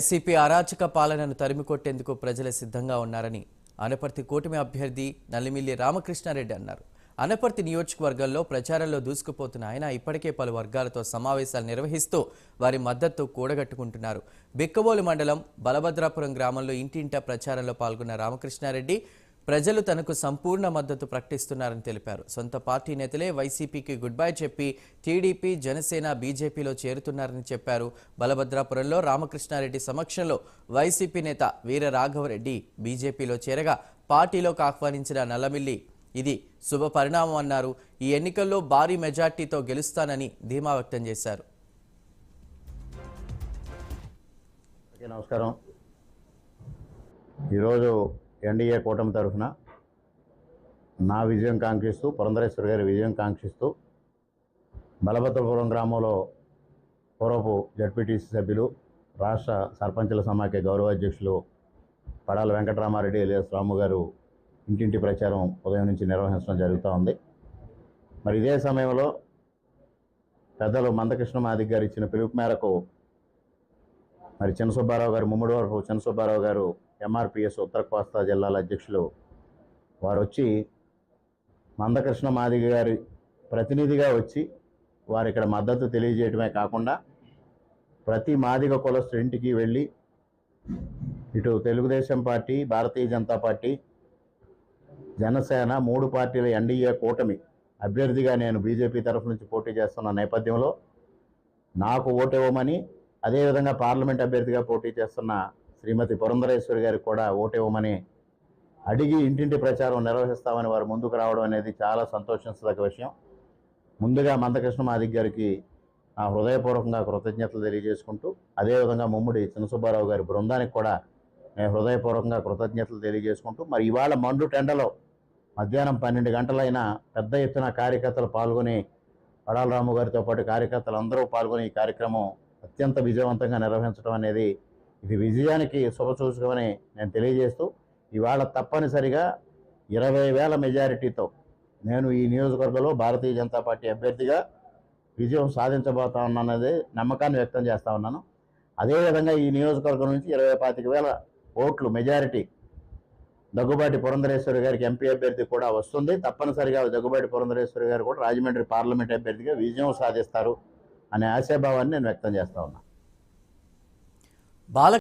YCP అరాచక పాలనను తరిమికొట్టేందుకు ప్రజలు సిద్ధంగా ఉన్నారని అనపర్తి కూటమి అభ్యర్థి నల్లిమిల్లి రామకృష్ణారెడ్డి అన్నారు. అనపర్తి నియోజకవర్గంలో ప్రచారంలో దూసుకుపోతున్న ఆయన ఇప్పటికే పలు వర్గాలతో సమావేశాలు నిర్వహిస్తూ వారి మద్దతు కూడగట్టుకుంటున్నారు. బిక్కబోలు మండలం బలభద్రాపురం గ్రామంలో ఇంటింటా ప్రచారంలో పాల్గొన్న రామకృష్ణారెడ్డి ప్రజలు తనకు సంపూర్ణ మద్దతు ప్రకటిస్తున్నారని తెలిపారు. సొంత పార్టీ నేతలే వైసీపీకి గుడ్ బై చెప్పి టీడీపీ జనసేన బీజేపీలో చేరుతున్నారని చెప్పారు. బలభద్రాపురంలో రామకృష్ణారెడ్డి సమక్షంలో వైసీపీ నేత వీర రాఘవరెడ్డి బీజేపీలో చేరగా పార్టీలోకి ఆహ్వానించిన నల్లమిల్లి ఇది శుభ పరిణామం అన్నారు. ఈ ఎన్నికల్లో భారీ మెజార్టీతో గెలుస్తానని ధీమా వ్యక్తం చేశారు. నమస్కారం. ఈరోజు ఎన్డీఏ కూటమి తరఫున నా విజయం కాంక్షిస్తూ పురంధరేశ్వరి గారి విజయం కాంక్షిస్తూ బలభద్రపురం గ్రామంలో పూర్వపు జడ్పీటీసీ సభ్యులు రాష్ట్ర సర్పంచుల సమాఖ్య గౌరవాధ్యక్షులు పడాల వెంకటరామారెడ్డి ఎలియస్ రాము గారు ఇంటింటి ప్రచారం ఉదయం నుంచి నిర్వహించడం జరుగుతూ ఉంది. మరి ఇదే సమయంలో పెద్దలు మందకృష్ణ మాదిక్ గారు ఇచ్చిన పిలుపు మేరకు మరి చిన్న సుబ్బారావు గారు ముమ్మడి వరకు చిన్న సుబ్బారావు గారు ఎంఆర్పిఎస్ ఉత్తర కోస్తా జిల్లాల అధ్యక్షులు వారు వచ్చి మందకృష్ణ మాదిగ గారి ప్రతినిధిగా వచ్చి వారు ఇక్కడ మద్దతు తెలియజేయటమే కాకుండా ప్రతి మాదిగ కులస్తు ఇంటికి వెళ్ళి ఇటు తెలుగుదేశం పార్టీ భారతీయ జనతా పార్టీ జనసేన మూడు పార్టీల ఎన్డీఏ కూటమి అభ్యర్థిగా నేను బీజేపీ తరఫు నుంచి పోటీ చేస్తున్న నేపథ్యంలో నాకు ఓటివ్వమని అదేవిధంగా పార్లమెంట్ అభ్యర్థిగా పోటీ చేస్తున్న శ్రీమతి పురంధరేశ్వరి గారికి కూడా ఓటివ్వమని అడిగి ఇంటింటి ప్రచారం నిర్వహిస్తామని వారు ముందుకు రావడం అనేది చాలా సంతోషించదగ్గ విషయం. ముందుగా మందకృష్ణ మాదిక్ గారికి నా హృదయపూర్వకంగా కృతజ్ఞతలు తెలియజేసుకుంటూ అదేవిధంగా ముమ్ముడి చిన్నసుబ్బారావు గారి బృందానికి కూడా నేను హృదయపూర్వకంగా కృతజ్ఞతలు తెలియజేసుకుంటూ మరి ఇవాళ మండు టెండలో మధ్యాహ్నం పన్నెండు గంటలైనా పెద్ద ఎత్తున కార్యకర్తలు పాల్గొని పడాలరాము గారితో పాటు కార్యకర్తలు అందరూ పాల్గొని ఈ కార్యక్రమం అత్యంత విజయవంతంగా నిర్వహించడం అనేది ఇది విజయానికి శుభసూచకమని నేను తెలియజేస్తూ ఇవాళ తప్పనిసరిగా ఇరవై వేల మెజారిటీతో నేను ఈ నియోజకవర్గంలో భారతీయ జనతా పార్టీ అభ్యర్థిగా విజయం సాధించబోతా ఉన్నానది నమ్మకాన్ని వ్యక్తం చేస్తా ఉన్నాను. అదేవిధంగా ఈ నియోజకవర్గం నుంచి ఇరవై పాతిక వేల ఓట్లు మెజారిటీ దగ్గుబాటి పురంధరేశ్వరి గారికి ఎంపీ అభ్యర్థి కూడా వస్తుంది. తప్పనిసరిగా దగ్గుబాటి పురంధరేశ్వరి గారు కూడా రాజమండ్రి పార్లమెంట్ అభ్యర్థిగా విజయం సాధిస్తారు అనే ఆశాభావాన్ని నేను వ్యక్తం చేస్తా ఉన్నాను బాల